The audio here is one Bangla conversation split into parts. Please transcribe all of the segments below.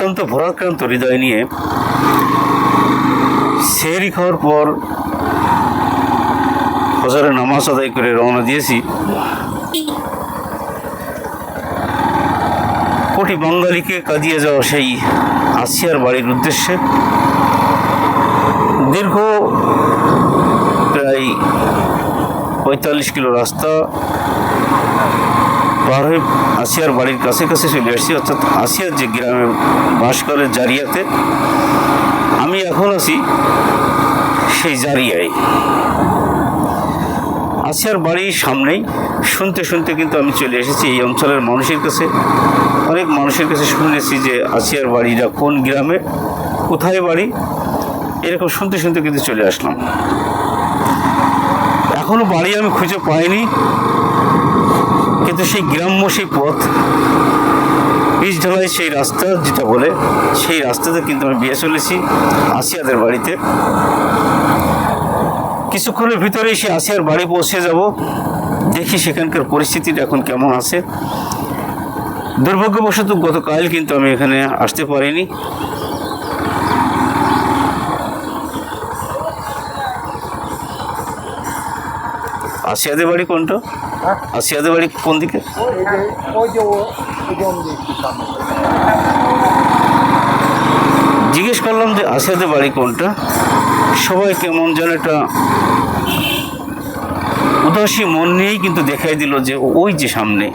অত্যন্ত ভরাক্রান্ত হৃদয় নিয়ে সেহরি খাওয়ার পর হজরে নামাজ আদায় করে রওনা দিয়েছি। কোটি বাঙালিকে কাঁদিয়ে যাওয়া সেই আসিয়ার বাড়ির উদ্দেশ্যে দীর্ঘ প্রায় পঁয়তাল্লিশ কিলো রাস্তা পার হয়ে আসিয়ার বাড়ির কাছে কাছে চলে আসছি অর্থাৎ আসিয়ার যে গ্রামে বাস করে জারিয়াতে, আমি এখন আছি সেই জারিয়ায়। আসিয়ার বাড়ির সামনেই শুনতে শুনতে কিন্তু আমি চলে এসেছি এই অঞ্চলের মানুষের কাছে। অনেক মানুষের কাছে শুনেছি যে আসিয়ার বাড়িটা কোন গ্রামে, কোথায় বাড়ি, এরকম শুনতে শুনতে কিন্তু চলে আসলাম। এখনও বাড়ি আমি খুঁজে পাইনি। কিন্তু সেই গ্রাম্য সেই পথ, পিচ ঢালাই সেই রাস্তা যেটা বলে, সেই রাস্তাতে কিন্তু আমি বিয়ে চলেছি আসিয়াদের বাড়িতে। কিছুক্ষণের ভিতরেই সে আসিয়ার বাড়ি পৌঁছে যাব। দেখি সেখানকার পরিস্থিতিটা এখন কেমন আছে। দুর্ভাগ্যবশত গতকাল কিন্তু আমি এখানে আসতে পারিনি। আসিয়াদের বাড়ি কোনটা? আসিয়াদের বাড়ি কোন দিকে। জিজ্ঞেস করলাম যে আসিয়াদের বাড়ি কোনটা? সবাই কেমন যেন একটা উদাসী মন নিয়েই কিন্তু দেখাই দিল যে ওই যে সামনে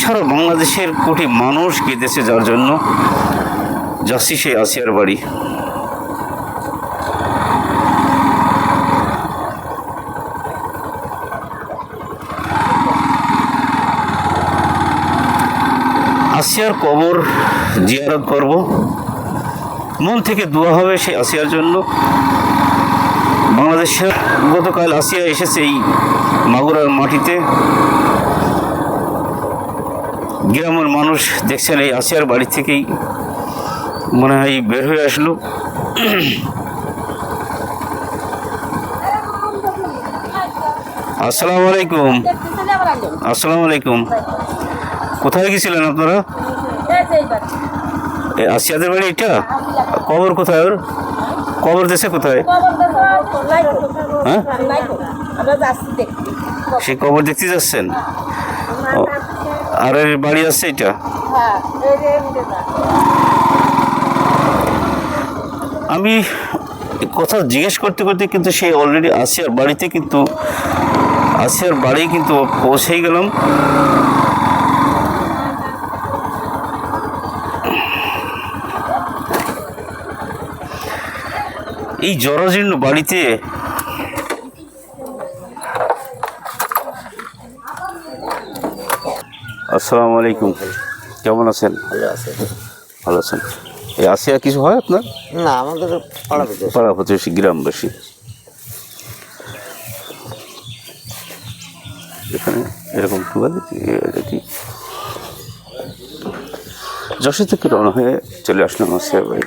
সারা বাংলাদেশের কোটি মানুষ কেঁদেছে যার জন্য যাচ্ছি সেই আসিয়ার বাড়ি। আসিয়ার কবর জিয়ারত করব। মন থেকে দোয়া হবে সেই আসিয়ার জন্য। বাংলাদেশের গতকাল আসিয়া এসেছে এই মাগুরার মাটিতে। গ্রামের মানুষ দেখছেন এই আসিয়ার বাড়ি থেকেই মনে হয় বের হয়ে আসলো। আসসালামু আলাইকুম। আসসালামু আলাইকুম। কোথায় গেছিলেন আপনারা? আসিয়াদের বাড়ি এটা কবর কোথায় ওর? কবর দেশে কোথায়? হ্যাঁ? কবর দেখতে যাচ্ছেন? আর এর বাড়ি আছে এটা আমি কথা জিজ্ঞেস করতে করতে কিন্তু সে অলরেডি আসিয়ার বাড়িতে কিন্তু, আসিয়ার বাড়ি কিন্তু পৌঁছেই গেলাম। এই জরাজীর্ণ বাড়িতে আসসালামু আলাইকুম কেমন আছেন? ভালো আছেন। এই আসিয়া কিছু হয় আপনার? না আমাদের পাড়া প্রতিবেশী। গ্রামবাসী। এখানে এরকম এটা কি? যশোর থেকে রওনা হয়ে চলে আসলাম আসিয়া ভাই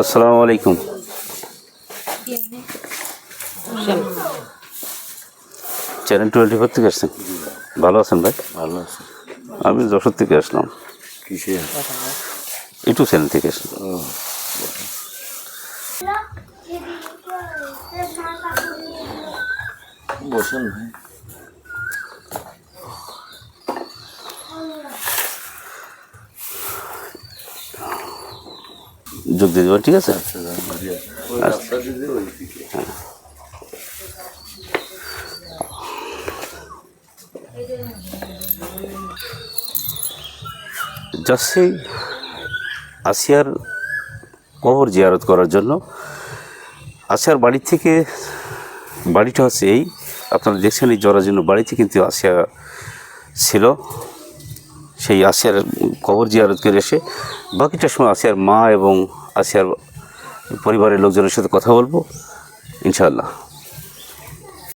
আসসালামু আলাইকুম। চ্যানেল টোয়েন্টি ফোর থেকে আসছেন? ভালো আছেন ভাই? ভালো আছে। আমি যশোর থেকে আসলাম। কিসে? ইটু চ্যানেল থেকে আসলাম। বসেন ভাই। যোগ দিয়ে দেবেন, ঠিক আছে? যাচ্ছি আসিয়ার কবর জিয়ারত করার জন্য, আসিয়ার বাড়ি থেকে, বাড়িটা হচ্ছে এই, আপনারা দেখছেন এই জরাজীর্ণ বাড়িতে কিন্তু আসিয়া ছিল। সেই আসিয়ার কবর জিয়ারত করে এসে বাকিটা সময় আসিয়ার মা এবং আসিয়ার পরিবারের লোকজনের সাথে কথা বলব, ইনশাআল্লাহ।